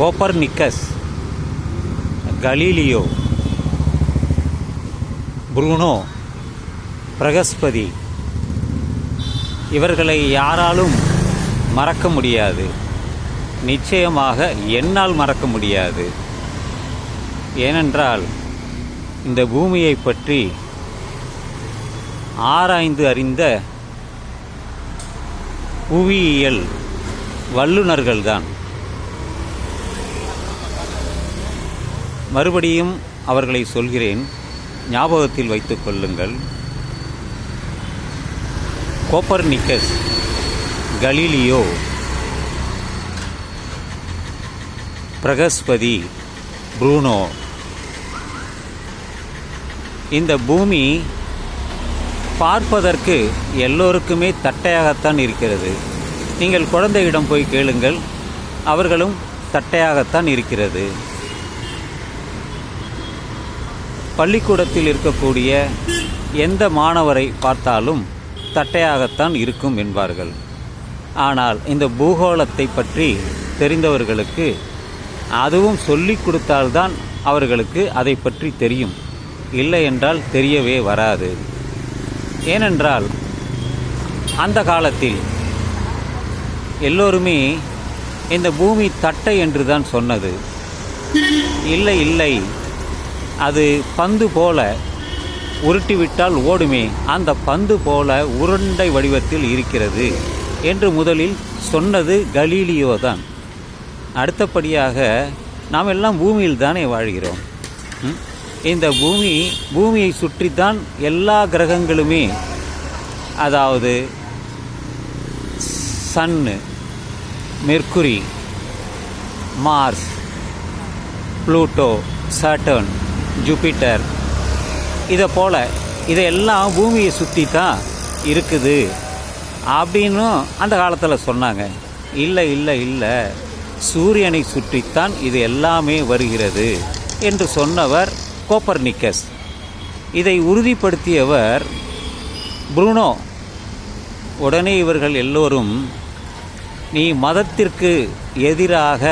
Copernicus Galileo Bruno Brihaspati. இவர்களை யாராலும் மறக்க முடியாது. நிச்சயமாக என்னால் மறக்க முடியாது. ஏனென்றால் இந்த பூமியை பற்றி ஆராய்ந்து அறிந்த புவியியல் வல்லுநர்கள்தான். மறுபடியும் அவர்களை சொல்கிறேன். ஞாபகத்தில் வைத்துக் கொள்ளுங்கள். Copernicus Galileo Brihaspati Bruno. இந்த பூமி பார்ப்பதற்கு எல்லோருக்குமே தட்டையாகத்தான் இருக்கிறது. நீங்கள் குழந்தையிடம் போய் கேளுங்கள். அவர்களும் தட்டையாகத்தான் இருக்கிறது. பள்ளிக்கூடத்தில் இருக்கக்கூடிய எந்த மாணவரை பார்த்தாலும் தட்டையாகத்தான் இருக்கும் என்பார்கள். ஆனால் இந்த பூகோளத்தை பற்றி தெரிந்தவர்களுக்கு அதுவும் சொல்லிக் கொடுத்தால்தான் அவர்களுக்கு அதை பற்றி தெரியும். இல்லை என்றால் தெரியவே வராது. ஏனென்றால் அந்த காலத்தில் எல்லோருமே இந்த பூமி தட்டை என்று தான் சொன்னது. இல்லை இல்லை அது பந்து போல உருட்டிவிட்டால் ஓடுமே அந்த பந்து போல உருண்டை வடிவத்தில் இருக்கிறது என்று முதலில் சொன்னது கலீலியோ தான். அடுத்தபடியாக நாம் எல்லாம் பூமியில் தானே வாழ்கிறோம். இந்த பூமி பூமியை சுற்றித்தான் எல்லா கிரகங்களுமே அதாவது sun Mercury Mars Pluto Saturn Jupiter. இதை போல் இதையெல்லாம் பூமியை சுற்றி தான் இருக்குது அப்படின்னும் அந்த காலத்தில் சொன்னாங்க. இல்லை இல்லை இல்லை. சூரியனை சுற்றித்தான் இது எல்லாமே வருகிறது என்று சொன்னவர் கோப்பர்னிக்கஸ். இதை உறுதிப்படுத்தியவர் புருனோ. உடனே இவர்கள் எல்லோரும் நீ மதத்திற்கு எதிராக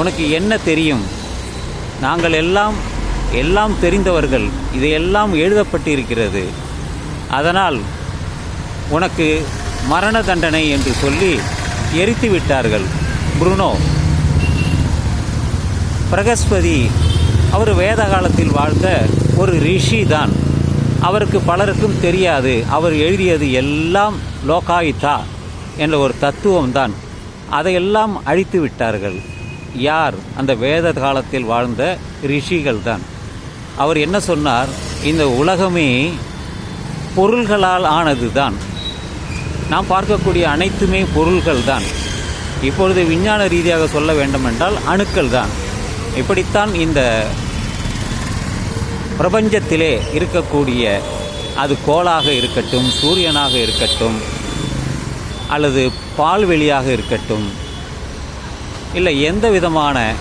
உனக்கு என்ன தெரியும்? நாங்கள் எல்லாம் எல்லாம் தெரிந்தவர்கள் இதையெல்லாம் எழுதப்பட்டிருக்கிறது. அதனால் உனக்கு மரண தண்டனை என்று சொல்லி எரித்து விட்டார்கள். புருனோ பிரகஸ்பதி அவர் வேத காலத்தில் வாழ்ந்த ஒரு ரிஷி தான். அவருக்கு பலருக்கும் தெரியாது அவர் எழுதியது எல்லாம் லோகாயுதா என்ற ஒரு தத்துவம் தான். அதையெல்லாம் அழித்து விட்டார்கள். யார் அந்த வேத காலத்தில் வாழ்ந்த ரிஷிகள் தான். அவர் என்ன சொன்னார்? இந்த உலகமே பொருள்களால் ஆனது தான் நாம் பார்க்கக்கூடிய அனைத்துமே பொருள்கள் தான் இப்பொழுது விஞ்ஞான ரீதியாக சொல்ல வேண்டுமென்றால் அணுக்கள் தான் இப்படித்தான் இந்த பிரபஞ்சத்திலே இருக்கக்கூடிய அது கோளாக இருக்கட்டும் சூரியனாக இருக்கட்டும் அல்லது பால்வெளியாக இருக்கட்டும் இல்லை எந்த விதமான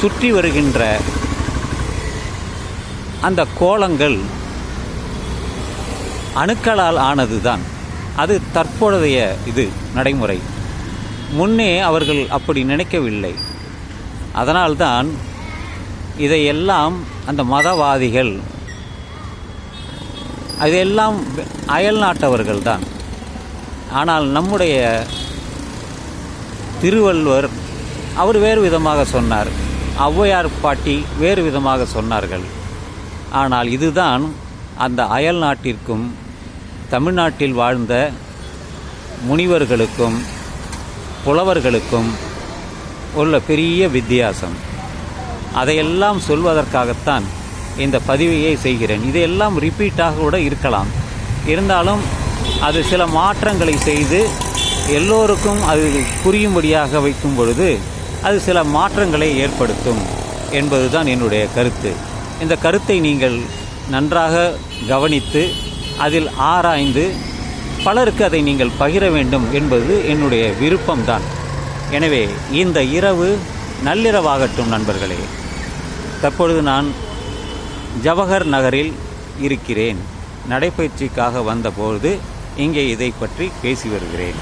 சுற்றி வருகின்ற அந்த கோலங்கள் அணுக்களால் ஆனதுதான். அது தற்பொழுதைய இது நடைமுறை. முன்னே அவர்கள் அப்படி நினைக்கவில்லை. அதனால்தான் இதையெல்லாம் அந்த மதவாதிகள் அதெல்லாம் அயல் நாட்டவர்கள் தான் ஆனால் நம்முடைய திருவள்ளுவர் அவர் வேறு விதமாக சொன்னார். ஔவையார் பாட்டி வேறு விதமாக சொன்னார்கள். ஆனால் இதுதான் அந்த அயல் நாட்டிற்கும் தமிழ்நாட்டில் வாழ்ந்த முனிவர்களுக்கும் புலவர்களுக்கும் உள்ள பெரிய வித்தியாசம். அதையெல்லாம் சொல்வதற்காகத்தான் இந்த பதிவையை செய்கிறேன். இதையெல்லாம் ரிப்பீட்டாக கூட இருக்கலாம். இருந்தாலும் அது சில மாற்றங்களை செய்து எல்லோருக்கும் அது புரியும்படியாக வைக்கும் பொழுது அது சில மாற்றங்களை ஏற்படுத்தும் என்பதுதான் என்னுடைய கருத்து. இந்த கருத்தை நீங்கள் நன்றாக கவனித்து அதில் ஆராய்ந்து பலருக்கு அதை நீங்கள் பகிர வேண்டும் என்பது என்னுடைய விருப்பம்தான். எனவே இந்த இரவு நள்ளிரவாகட்டும் நண்பர்களே. தற்பொழுது நான் ஜவஹர் நகரில் இருக்கிறேன். நடைப்பயிற்சிக்காக வந்தபோது இங்கே இதை பற்றி பேசி வருகிறேன்.